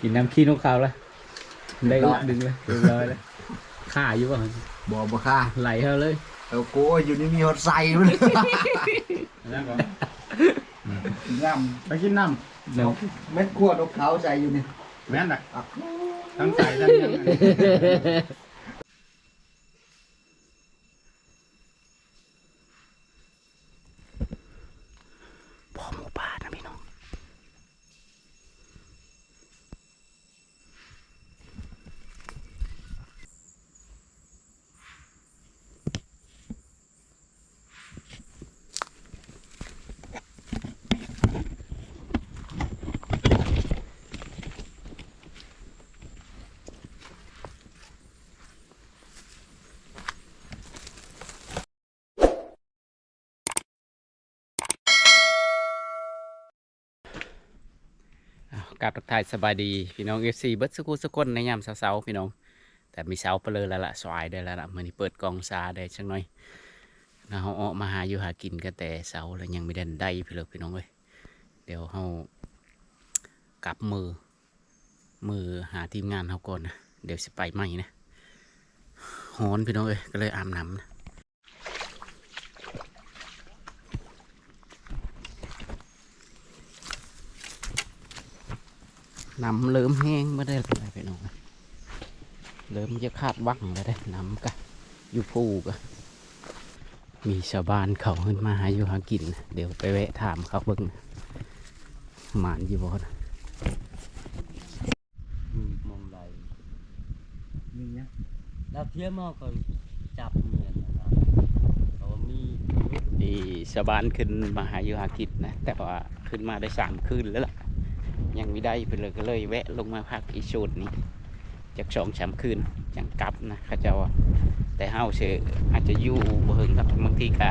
กินน้ำขี้นกเขาแล้วได้อุดดึงเลยเรียบร้อยแล้วข่าอยู่ป่ะบ่บ่ค่ะไหลเขาเลยเอาโก้อยู่นี่มีฮอดใส่มันนั่นก่อนน้ำไปกินน้เดี๋ยวเม็ดขวดนกเขาใส่อยู่นี่ำแม่นน่ะทั้งใส่ทั้งยังไง พ่อหมูป่านะพี่น้องอ้าว กราบทักทายสบายดีพี่น้องเอฟซีเบิร์ดสกุลสกลในยามเช้าๆพี่น้อง แต่มีเช้าไปเลยแล้วละสวายได้แล้วละมื่อนี้เปิดกองซาได้ชักหน่อยนะเฮาออกมาหาอยู่หากินกันแต่เช้าแล้วยังไม่ได้ได้พี่เลยพี่น้องเว้ยเดี๋ยวเฮากลับมือ มือหาทีมงานเฮาก่อนนะเดี๋ยวสิไปใหม่นะฮอนพี่น้องเอ้ยก็เลยอาบน้ำนะ น้ำเริ่มแห้งไม่ได้เลยพี่น้องเอ้ยเริ่มจะคาดวังแล้วได้น้ำกะอยู่พูกะมีชาวบ้านเขาขึ้นมาหาอยู่หากิน เดี๋ยวไปแวะถามเขาเบิ่งหมานอยู่บ่นะมองใดนี่เนี่ยแล้วเทียมเอาก็จับเหมือนนะครับเขามีดีชาวบ้านขึ้นมาหาอยู่หากินนะแต่ว่าขึ้นมาได้สามคืนแล้วล่ะ ยังไม่ได้ไปเลยก็เลยแวะลงมาพักอีชุดนี้จากสองสามคืนจังกลับนะเข้าเจ้าว่าแต่เฮาเชออาจจะอยู่บ่เฮิงครับบางทีกะ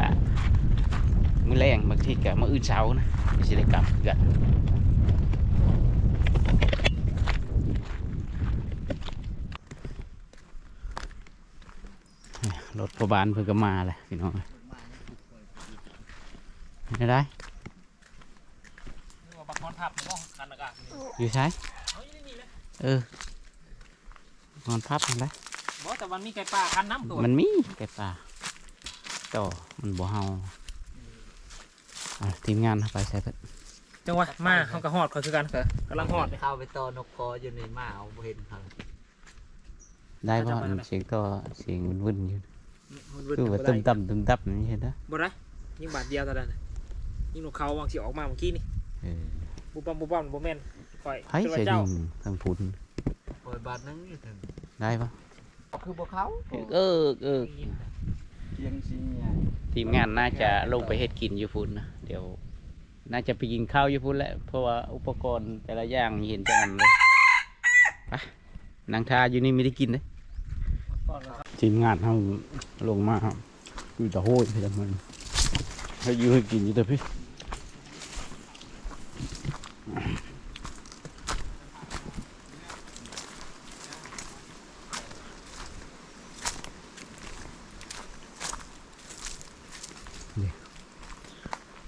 มื้อแรงบางทีกะมื้ออื่นเช้านะไม่ใช่ได้กลับคือกันรถพยาบาลเพิ่งก็มาเลยพี่น้องไม่ได้ บักมอนพับมันก็กัน อากาศอยู่ใช้เฮ้ยนี่เลยเออนอนพับมันได้บอกแต่วันมีไก่ป่าคันน้ำตัวมันมีไก่ป่าต่อมันบ่เฮาอะทีมงานเอาไปใช้เพิ่นจังหวะมาเขาก็หอดเขาคือกันกำลังหอดเข้าไปต่อนกคออยู่ในหมาเอาบ่เห็นเขาได้ป่ะเสียงต่อเสียงวุ่นๆอยู่คือว่าตึมต่ำตึมตับนี่เห็นนะบ่ได้ยิงบาทเดียวเท่านั้นน่ะยิงนกเขาวางสิออกมาเมื่อกี้นี่เออบุบบัมบุบบัมบุแมน คอยไผ่คือว่าเสียเจ้ายิงทางพุนปล่อยบาทนึงอยู่ถึงได้ป่ะคือบ่เขาเออเออเพียงสิใหญ่ทีมงานน่าจะลงไปเฮ็ดกินอยู่พุ่นนะเดี๋ยว น่าจะไปกินข้าวอยู่พุ่นแหละเพราะว่าอุปกรณ์แต่ละอย่างเห็นจังอันเลยไปนางทาอยู่นี่ไม่ได้กินเลยทีมงานเขาลงมาครับอยู่ตะโหยพี่มันให้อยืให้กินอยู่แต่พี่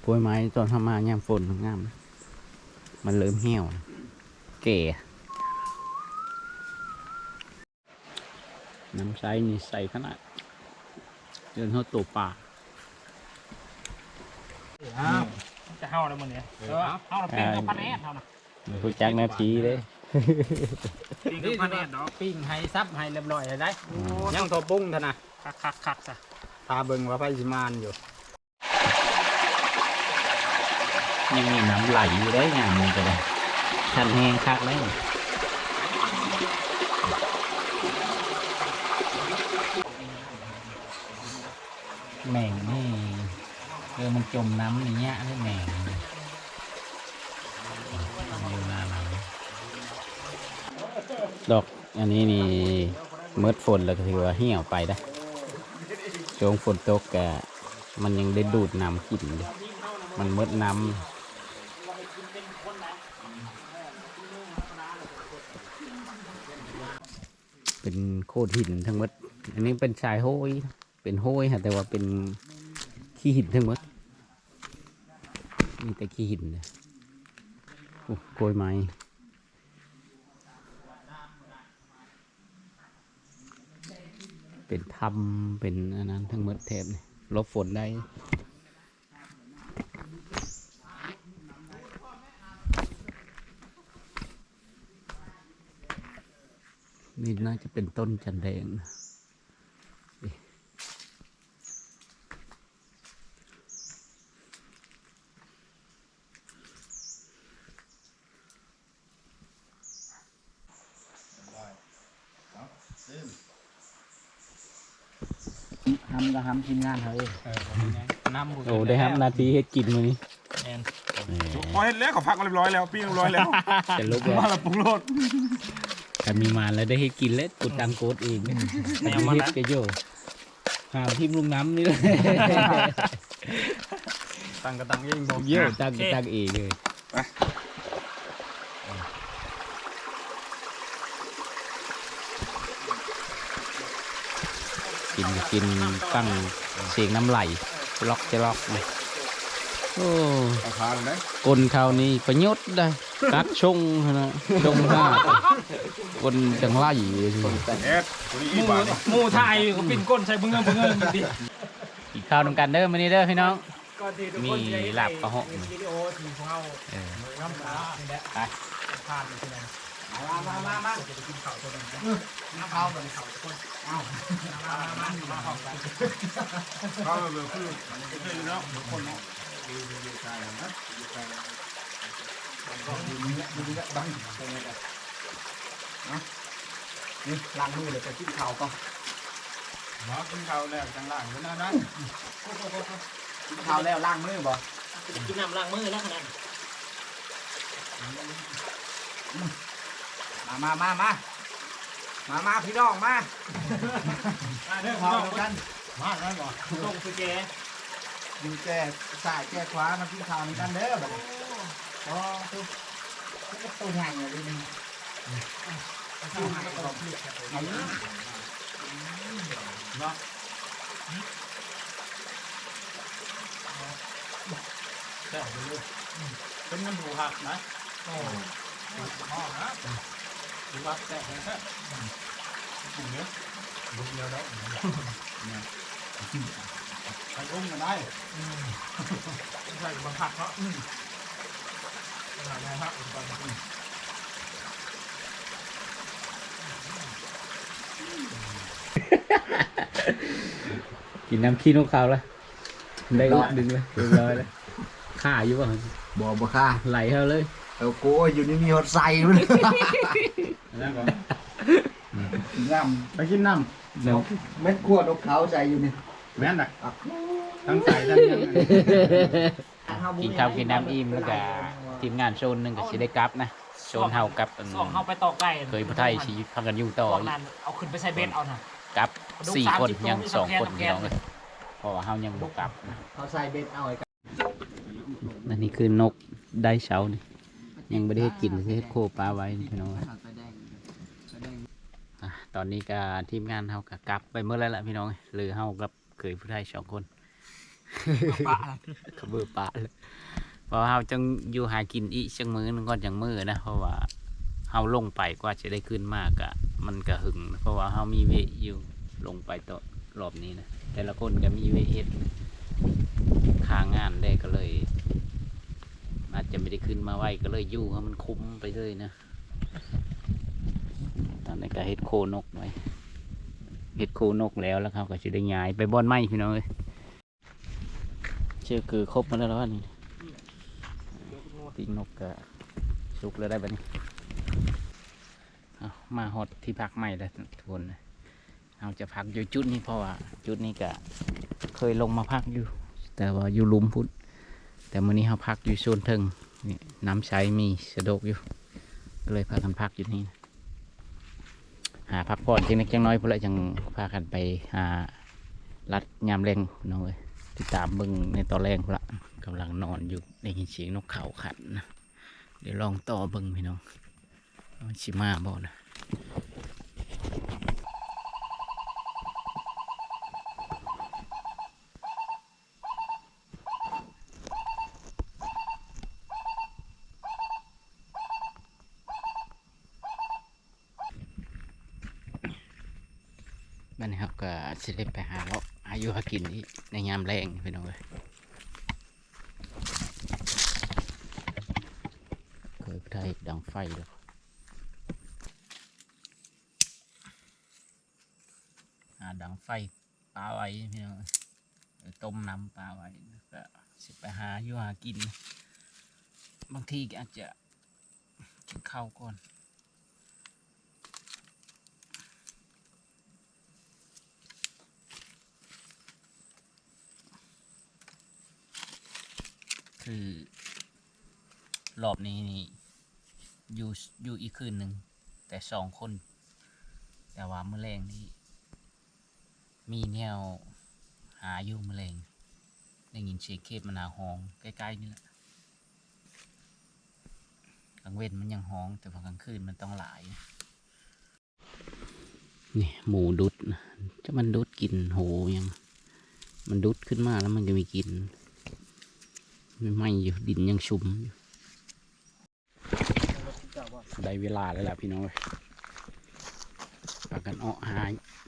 กล้วยไม้ตอนทำมายามฝนงามนะมันเริ่มเหี่ยวนะแก่น้ำใสนี่ใสขนาดเดินเท่าตัวปลาจะเฮาแล้วมันเนี่ยเออเฮาเป็นกับพันแอดเฮานะผู้จักนาทีเลยเป็นกับพันแอดดอกปิ้งให้ซับให้เรียบร้อยเลยได้โอ้ยังตัวปุ้งเท่านะคักคักคักซะตาเบิ่งว่าไฟสิมานอยู่ ยังมีน้ำไหลอยู่ได้อย่างหนึงก็ได้ชันแห้งคักเลยแมงนี่เออมันจมน้ำอย่เงี้ยได้แมงอยู่หน้าน้ำดอกอันนี้นี่เมื่อฝนแล้วก็ถือว่าเหี่ยวไปได้ช่วงฝนตกแกมันยังได้ดูดน้ำกิน มันเมื่อน้ำ เป็นโคดหินทั้งหมด อันนี้เป็นชายโห้ยเป็นโห้ยฮะแต่ว่าเป็นขี้หินทั้งหมด มีแต่ขี้หินเลยโอ้กยไม้เป็นถ้ำเป็นอันนั้นทั้งหมดแถบนี่ลบฝนได้ นี่น่าจะเป็นต้นจันแดงนะนี่ทำก็ทำทีมงานเฮ้ยเออน้ำโอ้ได้ครับนาทีเฮ็ดกินมื้อนี้แอนพอเห็นแล้วเขาพักมาเรียบร้อยแล้ว ปิ้งเรียบร้อยแล้วจะลุกแล้วมาแล้วปรุงรส ถ้ามีมาแล้วได้เฮ็ดกินแล้วกดตังโกดเองแนไม่วมันเฮ็ดนะก็โยหามทิมลุงน้ำนี่เลยตังกระตังยิ่งบอกเยี่ยวตังก็ตังเองเลยกินก็กินตั้งเสียงน้ำไหลล็อกจะล็อกเลยโอ้เอาทานเลยกลเขานี่ประยุทธ์ได้กัดชงนะชงห้าด กลจังไล่เอ็ดตัวนี้หอีมูบาทนี่หมูไทยก็ปิ้นก้นใส่เบื้องเงินเบื้องเงินดิอีกข้าวนำกันเด้อมานี่เด้อพี่น้องก็ดีทุกมีคนจะได้หลับกระหกเห็นวิดีโอทีของเราเออน้ำตานี่แหละไปผ่านไปที่ไหนมามามามาจะไปกินข้าวตัวนึงน้ำเข้ากันเขาคนมามามามาห้องกันเขาแบบคือเคยอยู่แล้วทุกคนเนาะนี่ ล้างมือเลยไปกินข้าวก็หมากินข้าวแล้วจังล่างอยู่นั่นนั่นกินข้าวแล้วล้างมือบ่กินน้ำล้างมือแล้วขนาดมามามามามามาพี่น้องมามาเด้อข้าข้าววกันมาแล้วบ่ลงคือแกอยู่แก่สายแก่ขวามากินข้าวนี่กันเด้อบัดนี้อ๋อตัวตัวใหญ่เลยนี่ ตัวใหญ่กเอาอยู่แซ่บเลยเป็นน้ำหูหักนะโอ้ห้องนะดูว่าแซ่บแซ่บกลุ่มเนี้ยลุกเดียวแล้วเนี่ยไปอุ้มกันได้ใช่บังคับเขาอะไรนะครับ ก่อนอืมกินน้ำขี้นกเขาแล้วได้อุดดึงเลยเรียบร้อยแล้วข่าอยู่ป่ะบ่บ่ค่ะไหลเขาเลยเอาโก้อยู่นี่มีฮอดใส่มันนั่นก่อนน้ไปกินน้เดี๋ยวำเม็ดขวดนกเขาใส่อยู่นี่ำแม่นน่ะทั้งใส่ทั้งยังกินข้าวกินน้ำอิ่มแล้วก็ทีมงานโซนหนึงก็สิได้กลับนะโซนเฮากับอันสองเข้าไปต่อไก่เคยพระไทยชีพักกันอยู่ต่อตอนนั้นเอาขึ้นไปใส่เบสเอาน่ะ กลับสี่คน30ยังสองคนตัวพี่น้องเลยเพราะว่าเฮายังบ่กลับนะเขาใส่เบ็ดเอาไอ้กันอันนี้คือนกได้เช้านี่ยังไม่ได้เฮ็ดกินเลยเฮ็ดโคปลาไว้นี่พี่น้องเอ้ยอะตอนนี้ก็ทีมงานเฮาก็กลับไปเมื่อไรล่ะพี่น้องเอ้ยเหลือเฮากับเคยผู้ไทยสองคนปะขบือปะเลยเพราะว่าเฮาจังอยู่หากินอีกจังมือนึงก่อนจังมือนะเพราะว่าเฮาลงไปกว่าจะได้ขึ้นมากอะ มันก็หึงเพราะว่าเฮามีเวอยู่ลงไปต่อรอบนี้นะแต่ละคนก็มีเวเฮ็ดทางงานได้ก็เลย อาจจะไม่ได้ขึ้นมาไวก็เลยยู่ให้มันคุ้มไปเลยนะตอนนี้ก็เฮ็ดโคนกไว้เฮ็ดโคนกแล้วแล้วเขาก็จะได้ย้ายไปบ่อนไม้พี่น้องเอ้ยเชื่อคือครบมาแล้วแล้วนี่ปีกนกก็สุกแล้วได้บัดนี้ เอามาฮอดที่พักใหม่แล้วทุกคนเราจะพักอยู่จุดนี้เพราะว่าจุดนี้ก็เคยลงมาพักอยู่ แต่ว่าอยู่ลุมพุทธแต่มื้อนี้เราพักอยู่โซนเทิงนี่น้ำใช้มีสะดวกอยู่ ก็เลยพากันพักอยู่นี่นะหาพักผ่อนจังเล็กจังน้อยพุ่นละจังพากันไปหารัดยามแรงน้องเอ้ยติดตามเบิ่งในตอนแรงพุ่นละกำลังนอนอยู่ได้ยินเสียงนกเขาขันนะเดี๋ยวลองต่อเบิ่งพี่น้อง chỉ mà bỏ này บ้านเขาก็สิเล่นไปหาเลาะอายุหากินนี่ในยามแรงพี่น้องเลยเคยไปดังไฟแล้ว ปลาไว้พี่น้องต้มน้ำปลาไว้ก็สิไปหาอยู่หากิน บางทีก็อาจจะกินข้าวก่อนคือรอบนี้นี่อยู่อยู่อีกคืนหนึ่งแต่สองคน แต่ว่าเมื่อแรงนี้ มีแนวหาอยู่มื่อแรงได้ยินเสียงเคบมะนาห้องใกล้ๆนี่แหละกลางเว้นมันยังห้อง แต่พอกลางคืนมันต้องหลาย นี่หมูดุดนะจะมันดุดกินโหยัง มันดุดขึ้นมาแล้วมันก็มีกินไม่ไหมอยู่ดินยังชุ่มอยู่ได้เวลาแล้วล่ะพี่น้องเอ้ยากันออกหา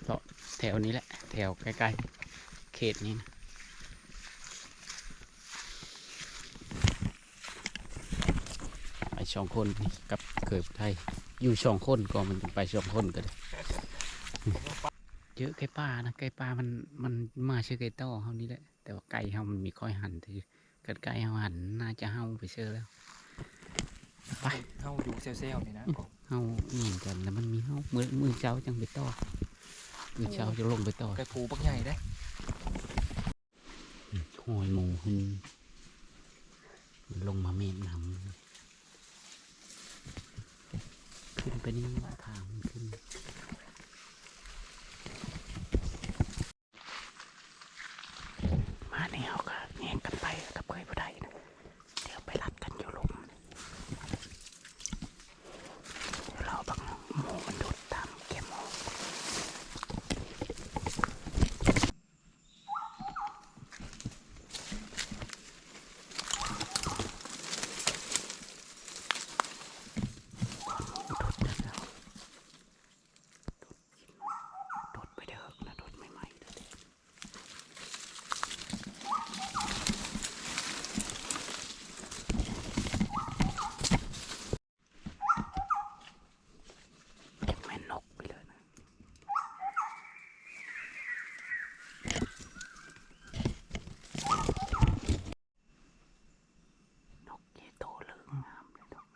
เลาะแถวนี้แหละ แถวใกล้ๆ เขตนี้นะไปสองคนนี่กับเกิดไทย อยู่สองคนก็มันไปสองคนก็ได้เยอะไก่ป่านะไก่ป่ามันมันมาเชื่อไก่ต้อเขานี่แหละ แต่ว่าไก่เขามันมีค่อยหันที่เกิดไก่เฮาหันน่าจะเฮาไปเชื่อแล้วไปเฮาอยู่เซลๆนี่นะ เฮานี่กันแล้วมันมีเฮามือมือเช้าจังไปต่อมือเช้าจะลงไปต่อไก่ผูบักใหญ่ได้หอยหมูขึ้นมันลงมาเม็ดน้ำขึ้นไปนี่ทางมันขึ้นมาเนี่ยเขาก็แย่งกันไปกับเคยบ่ได้นะเดี๋ยวไปรัดกันอยู่หลุม เราบังหมูมันดูดตามแกมองดูดไปแล้วดูดไปเถอะนะดูดไม่ไหมเลยเก็บแม่นกไปเลยนะนกเยโตเหลืองงามเลยนก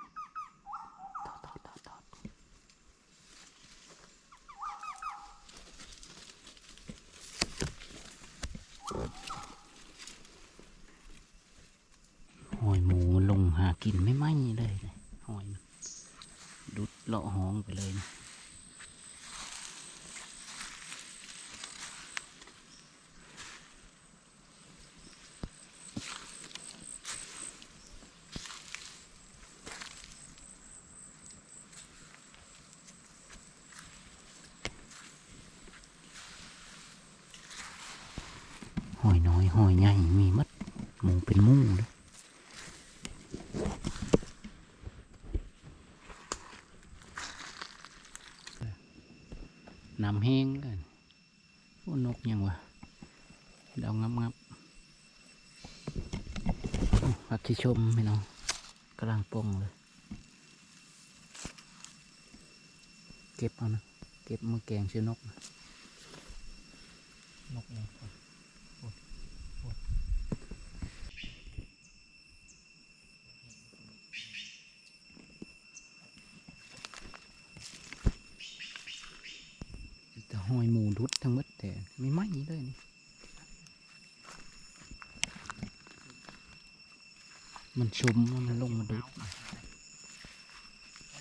ตอดตอดตอดตอดหอยหมูมันลงหากินไม่ไหมเลยนะหอยมันดุด เลาะห้องไปเลยนะหอยน้อยหอยใหญ่มีมัดหมูเป็นหมูเลยน้ำแห้งกันโอ้นกยังวะดาวงับงับโอ้พักที่ ชมพี่น้องกำลังป้องเลย เก็บเอานะ เก็บมือแกงชื่อนกนะนกเนี่ย แต่หอยหมูดุดทั้งหมดแต่ไม่ไหม้เลยนี่ มันชุมมันลงมาดุด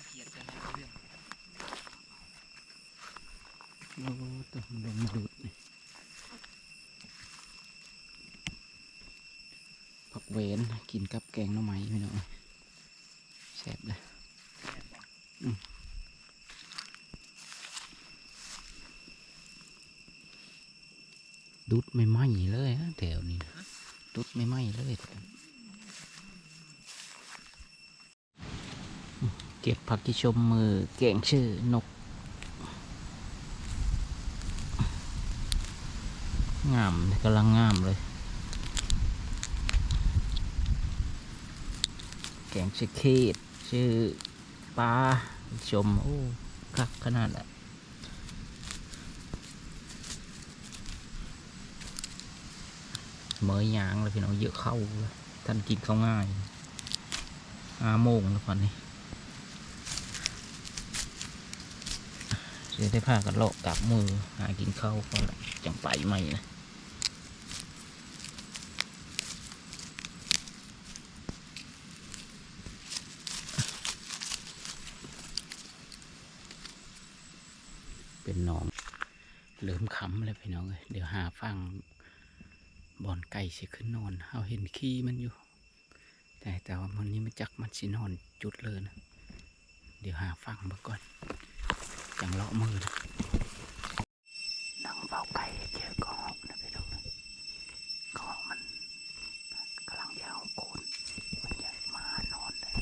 เขียนจะเรื่องโอ้ตัวมันลงมาดุดนี่ผักเวนกินกับแกงหน่อไม้พี่หน้องแซ่บเลยดุดไม่ไหม้เลยฮะแถวนี้ดุดไม่ไหม้เลยแถวนี้อืมเก็บผักที่ชมมือแกงชื่อนก งามกำลังงามเลย แกงชื่อเคดชื่อปลาชม โอ้คักขนาดแหละเมยยางเลยพี่น้องเยอะเข้าเลยท่านกินเข้าง่ายห้าโมงแล้วก่อนนี้ จะได้พากันเลาะกับมือหากินข้าวก่อนจังไปใหม่นะเป็นหนองเหลิมขำเลยพี่น้องเลยเดี๋ยวหาฟังบอนไก่สิขึ้นนอนเอาเห็นขี้มันอยู่ แต่แต่ว่ามันนี้มันจักมันสินอนจุดเลยนะเดี๋ยวหาฟังมาก่อน จังเลาะมือนะนั่งเฝ้าไก่เจอกระหอกนะพี่น้องนะกระหอกมันกำลังยาวโคนมันอยากมานอนเลย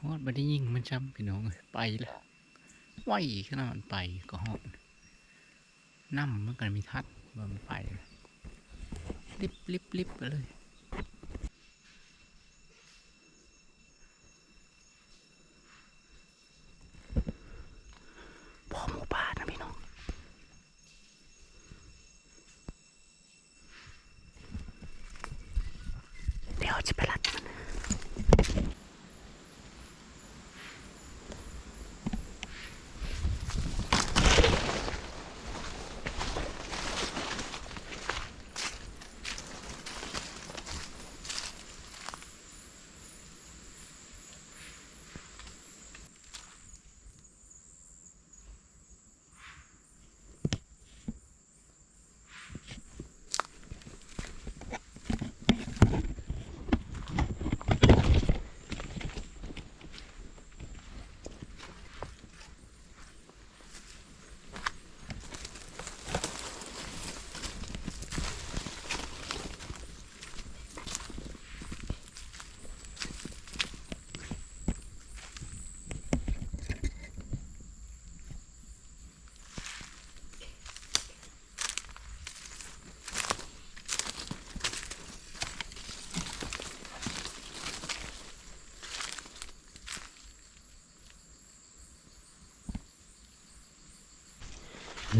ฮอดบ่ได้ยิงมันจำพี่น้องเอ้ยไปแล้วไหวขนาดมันไปก็หอบน้ำมันก็มีทัดว่ามันไปเลยลิบลิบลิบไปเลย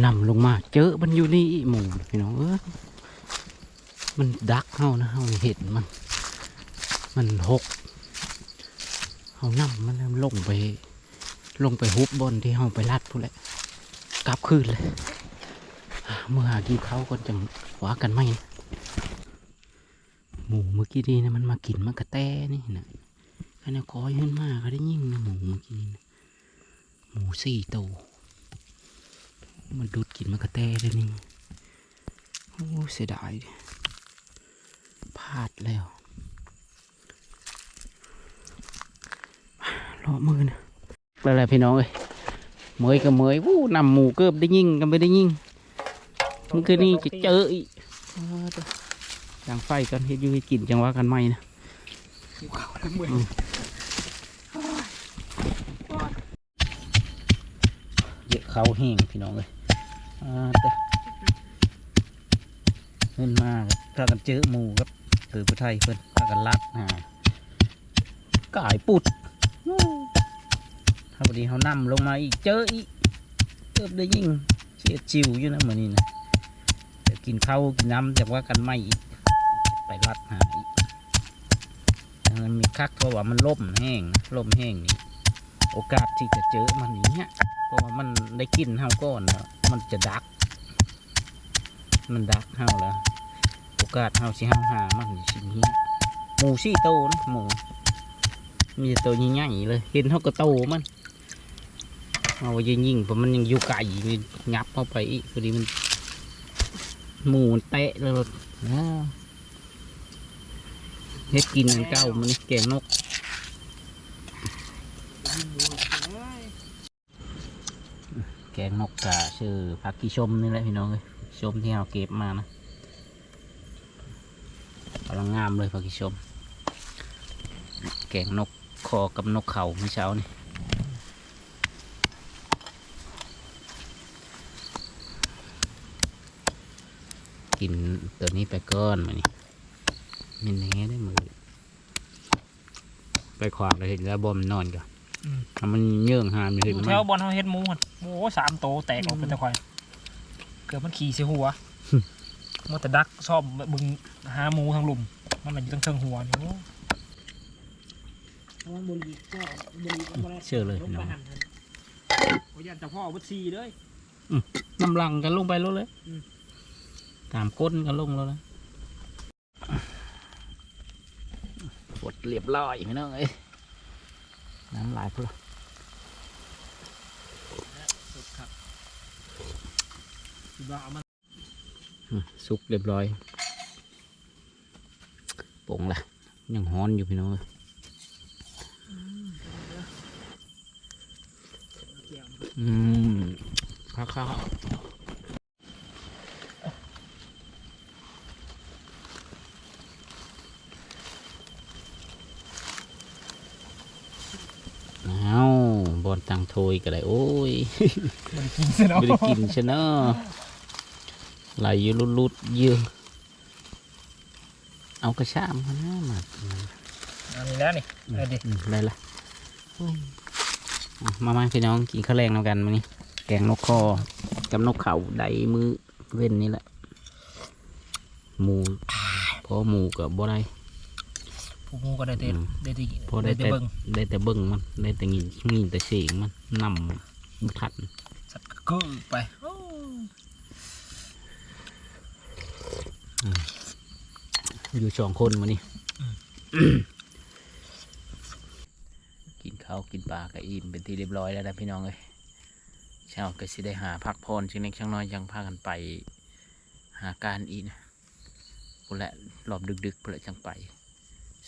นำลงมา เจอมันอยู่นี่อีหมูพี่น้องเอ้ยมันดักเฮานะเฮาเห็นมัน มันหกเฮานำมันลงไป ลงไปฮุบบนที่เฮาไปลัดพู้นแหละกลับคืนเลยเมื่อหากินเขาก่อนจังว่ากันไหมนะหมูเมื่อกี้นี่นะมันมากินมากระแตนี่นะขณะคอยขึ้นมาก็ได้ยิ่งนะหมูเมื่อกี้นี่นะหมูสี่ตัว มันดูดกินมันกระแตเลยนี่ โอ้เสียดายดิพลาดแล้วรอมือนะอะไรพี่น้องเอ้ยเมยกับเมยวู้นำหมูเกือบได้ยิงกันไม่ได้ยิงมันคือนี่จะเจออีกอ้าวเด้อย่างไฟกันเฮ็ดอยู่ให้กินจังว่ากันไหมนะอืมเยอะเขาแห้งพี่น้องเอ้ยอ่าแต่ เงินมากถ้ากันเจอหมูครับถือผู้ไทยเพิ่นถ้ากันลัดอ่ากายปุดถ้าพอดีเขานำลงมาอีกเจออีกเกือบได้ยิ่งเชียดจิวอยู่นะเหมือนนี้นะเดี๋ยวกินข้าวกินน้ำจากว่ากันไม่อีกไปลัดหาอีกมันมีคักเพราะว่ามันล่มแห้งล่มแห้งนี่โอกาสที่จะเจอมันอย่างเงี้ยเพราะว่ามันได้กินเฮาก่อนแล้วมันจะดัก มันดักเฮาแล้วโอกาสเฮาสิเฮาหามันสิเนี้หมูสี่โตนะหมูมีแต่ตัวใหญ่ๆเลย เห็นเฮาก็โตมันเอาไว้ยิงๆเพราะมันยังอยู่ไกลงับเข้าไปอีกพอดีมันหมูเตะแล้วอ้าวเฮ็ดกินอันเก้ามันแกงนก แกงนกกาชื่อพักกีชมนี่แหละพี่น้องเลยชมที่เราเก็บมานะกำลังงามเลยพักกีชม แกงนกคอกับนกเขาเมื่อเช้านี่กินตัวนี้ไปก้อนมานี่มันแหนได้มือไปขวางเลยเห็นแล้วบ่มนอนก่อน มันเยื่องหามอยู่อเห็นยู่ไหมแถวบอลเขาเฮ็ดหมูหั่นโอ้สามโตแตกออกเป็นตะควายเกือบมันขี่เสียหัวมัวแต่ดักชอบบึงหาหมูทางหลุม มันมันอยู่ตั้งเชิงหัวนี่โอ้เชื่อเลยพี่น้องโอ้ยยันแต่พ่อวัดซีเลยน้ำลังกันลงไปแล้วเลยอืมตามก้นกันลงแล้วนะปวดเรียบร้อยพี่น้องเอ้ย น้ำลายพุ่งสุดครับคิดว่าเอามันสุกเรียบร้อยปงละยังฮ้อนอยู่พี่น้องอ้ยเกี่ยวอืมข้าวข้าวเอาบอลตังโทยก็ได้โอ้ยมันกินซะเนาะไม่ได้กินชะเนาะไหลอยู่ลุดๆเยือเอากระชามมานะมาอันนี้แล้วนี่เอาดิอืมได้ละอะมามาพี่น้องกินข้าวแรงนำกันมานี่แกงนกคอกับนกเขาไดมือเว้นนี่แหละหมูเพราะหมูกับบ่ได้ ผู้หมูก็ได้แต่อืมได้แต่พอได้ได้แต่แต่เบิ่งได้แต่เบิ่งมันได้แต่งินงินแต่เสียงมันนำบุทัดสัตว์ก็ไปโอ้อยู่สองคนมานี่กินข้าวกินปลากับอิ่มเป็นที่เรียบร้อยแล้วนะพี่น้องเอ้ยเช้าก็สิได้หาพักพรชิงเล็กช่างน้อยยังพากันไป หาการอีกนะพูนแหละรอบดึกๆเพื่อจังไป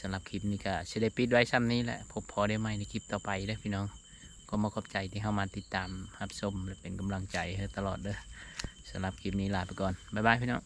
สำหรับคลิปนี้ก็จะได้ปิดไว้ซ้ำนี้แหละพบพอได้ไหมในคลิปต่อไปเด้อพี่น้อง ก็มาขอบใจที่เข้ามาติดตามรับชมและเป็นกำลังใจให้ตลอดเด้อสำหรับคลิปนี้ลาไปก่อนบ๊ายบายพี่น้อง